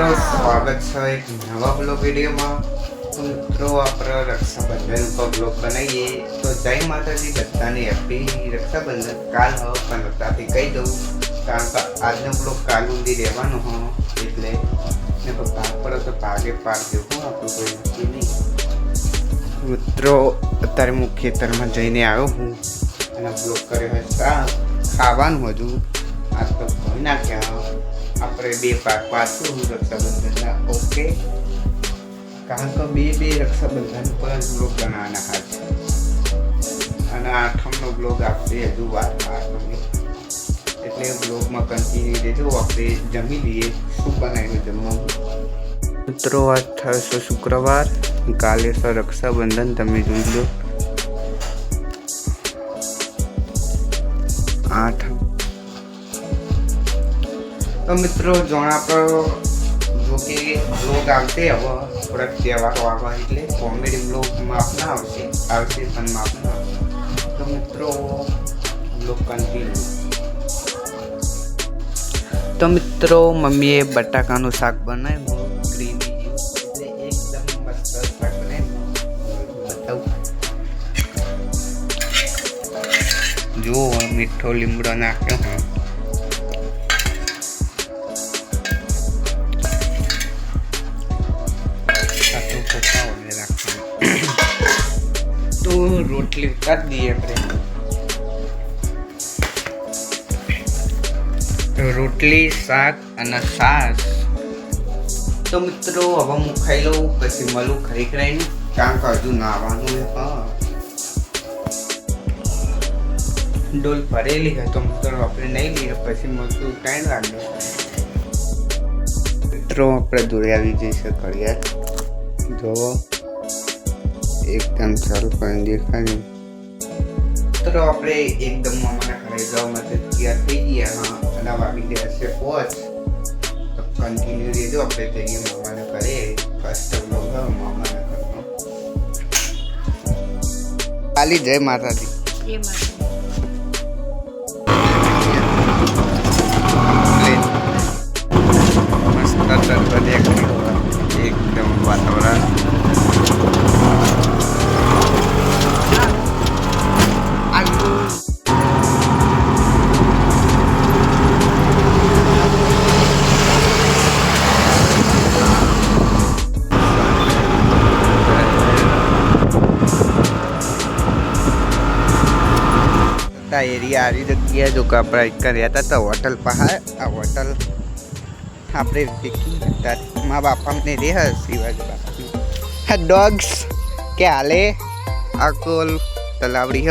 મિત્રો, સ્વાગત છે એક નવા બ્લોગ વિડીયોમાં. તો મિત્રો, આપણે રક્ષાબંધન ઉપર બ્લોગ બનાવીએ. તો જય માતાજી, બધાને હેપી રક્ષાબંધન. કાલ હવે પણ અત્યારથી કહી દઉં, કારણ કે આજનો બ્લોગ કાલ ઊંધી રહેવાનો હો. એટલે ને ભાગ પડે તો ભાગે પાક જેવું આપણું કોઈ નક્કી નહીં. મિત્રો, અત્યારે હું ખેતરમાં જઈને આવ્યો હું. અને બ્લોગ કર્યો હોય ખાવાનું હજુ આજ તો કોઈ નાખ્યા. આપણે બે પાક પાછું રક્ષાબંધનના ઓકે કારણ કે બે બે રક્ષાબંધન પર બ્લોગ બનાવવાના છે અને આઠમનો બ્લોગ આપણે હજુ વાત આઠમની એટલે બ્લોગમાં કન્ટિન્યુ રહેજો આપણે જમી લઈએ શું બનાવ્યું જમવાનું મિત્રો આજ થશે શુક્રવાર કાલે છે રક્ષાબંધન તમે જોઈ લો આઠ તો મિત્રો જણા પર જો કે બ્લોગ આવશે હવે, થોડાક તહેવારો આવવા એટલે કોમેડી બ્લોગમાં આપના આવશે આવશે પણ આપના. તો મિત્રો બ્લોગ કન્ટિન્યુ તો મિત્રો, મમ્મીએ બટાકાનું શાક બનાવ્યું ગ્રેવી જુઓ, મીઠો લીમડો નાખ્યો રોટલી ઉતારી દઈએ આપણે રોટલી શાક અને છાશ. તો મિત્રો હવે હું ખાઈ લઉં પછી મળું ખરી ખરાઈને કારણ કે હજુ નાવાનું હા ડોલ ભરેલી હોય તો મિત્રો આપણે નહીં લઈએ પછી મળતું ટાઈમ લાગે મિત્રો આપણે દોરી આવી જઈશું ઘડિયાળ. જો એકદમ સારું પણ દેખાય. મિત્રો આપણે એકદમ અમારા ઘરે જવા માટે તૈયાર થઈ ગયા. હા અને આવી ગયા છે પોચ તો કન્ટિન્યુ રહેજો આપણે જઈએ મામાના ઘરે. ફર્સ્ટ બ્લોગ મામાના ઘરનો. કાલી જય માતાજી. જય મસ્ત દરવાજે હતા એરિયા આવી જગ્યાએ જો કે આપણે એક રહ્યા હતા તો હોટલ પહાડ આ હોટલ આપણે દેખી હતા મા બાપાને રે શિવાજી બાપા ડોગ્સ, કે હાલે? કોલ તલાવડી હ.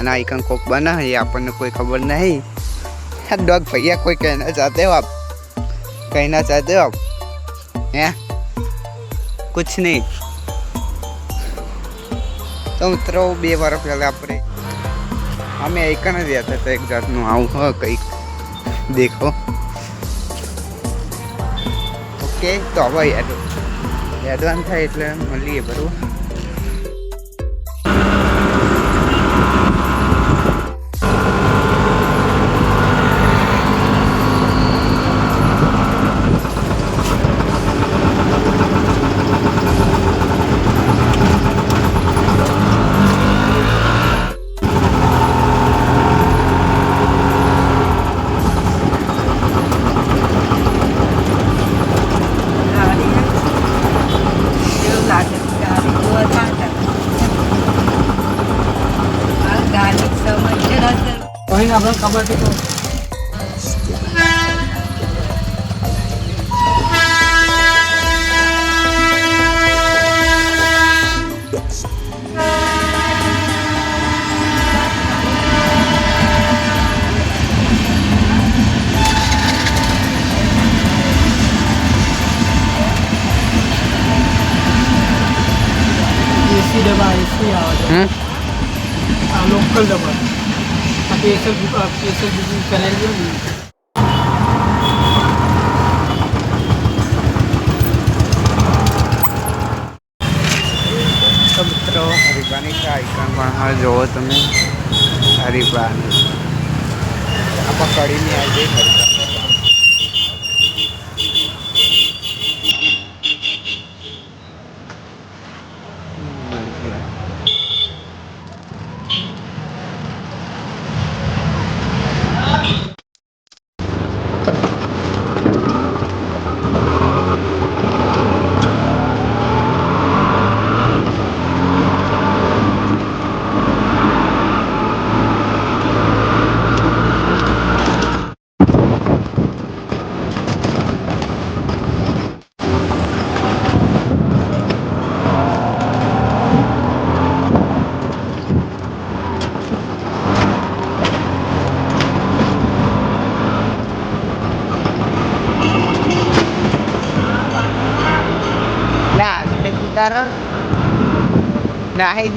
અને આ એકન કોક બના એ આપણને કોઈ ખબર નહીં. આ ડોગ ભૈયા, કોઈ કહેના ચાહતે હો આપ? કહેના ચાહતે હો આપ? હે? કુછ નહીં. તો મિત્રો, બે વાર પહેલાં આપણે અમે એકન જ રહ્યા હતા એક જાતનું આવું હ, કંઈક. દેખો. ઓકે, તો હવે એડ એડવાન્સ થાય એટલે મળીએ, બરાબર? કોઈને આપણે ખબર છે તો એસી ડબ્બા એસી આવે છે હમ આ લોકલ ડબ્બા આ સ્પેશિયલ સ્પેશિયલ બુકિંગ કરાવી દો તો પણ હા જુઓ તમે. હરિભાની. આ પકડીને આવી જઈ તારો નાહી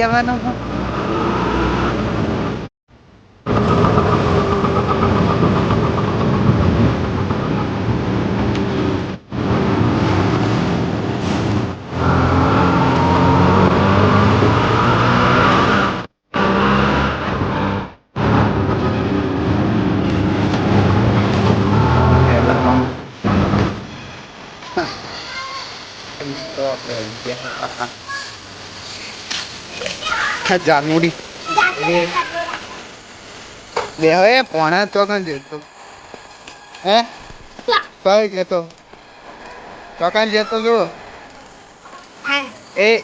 હવે, પોણા તો કણ જતો હે? કઈ જતો તો જો એ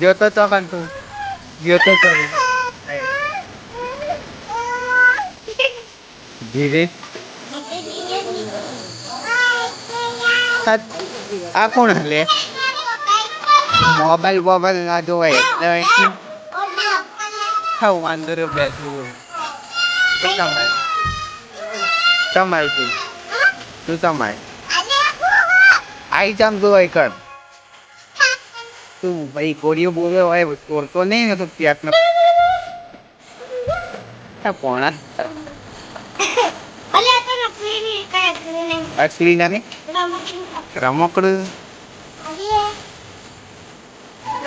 જોતો તો કણ તું. જોતો તો ધીરે. આ કોણ હલે મોબાઈલ મોબાઈલ ના જોવાય. એટલે હા વાંધો રહ્યો બેઠું તમારે તમારે તું તું તમારે? આઈ જામ જોવાય કર તું ભાઈ કોરીઓ બોલ્યો હોય તોડતો નહીં ને તો ત્યાંનો પોણા અસલી નાની રમકડું?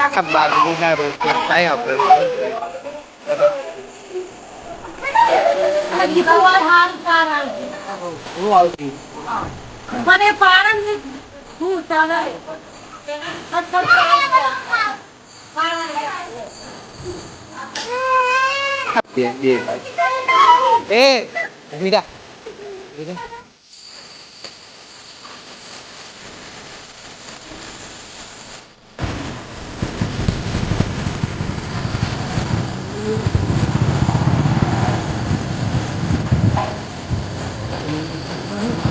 આ બાગુના રોટલા થાય આપણે. મને પારણ હું બે બે. એ મીરા. મીરા.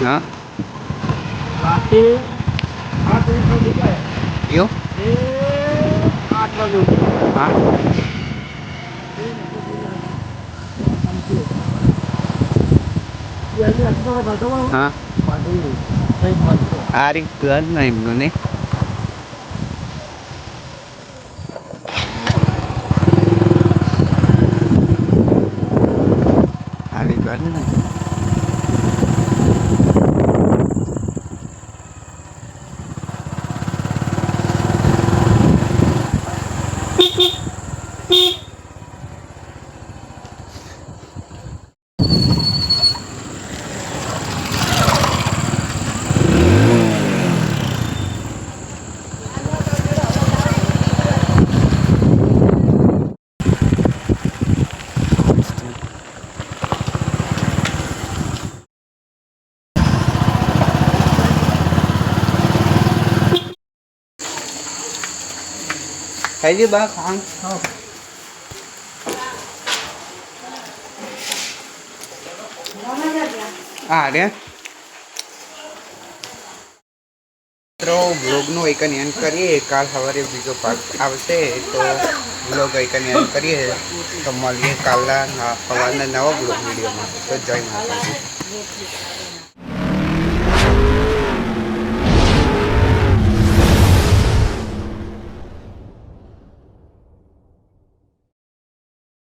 હા. એ આજે આટલો બધો હા નહીં. નહીં. આ રીત ઘર ખાઈ લે બા ખાન હા. રે. મિત્રો બ્લોગનો એક એન્ડ કરીએ. કાલ સવારે બીજો પાર્ટ આવશે તો બ્લોગ એક એન્ડ કરીએ. તો મળીએ કાલના સવારના નવા બ્લોગ વિડીયોમાં. તો જય માતાજી.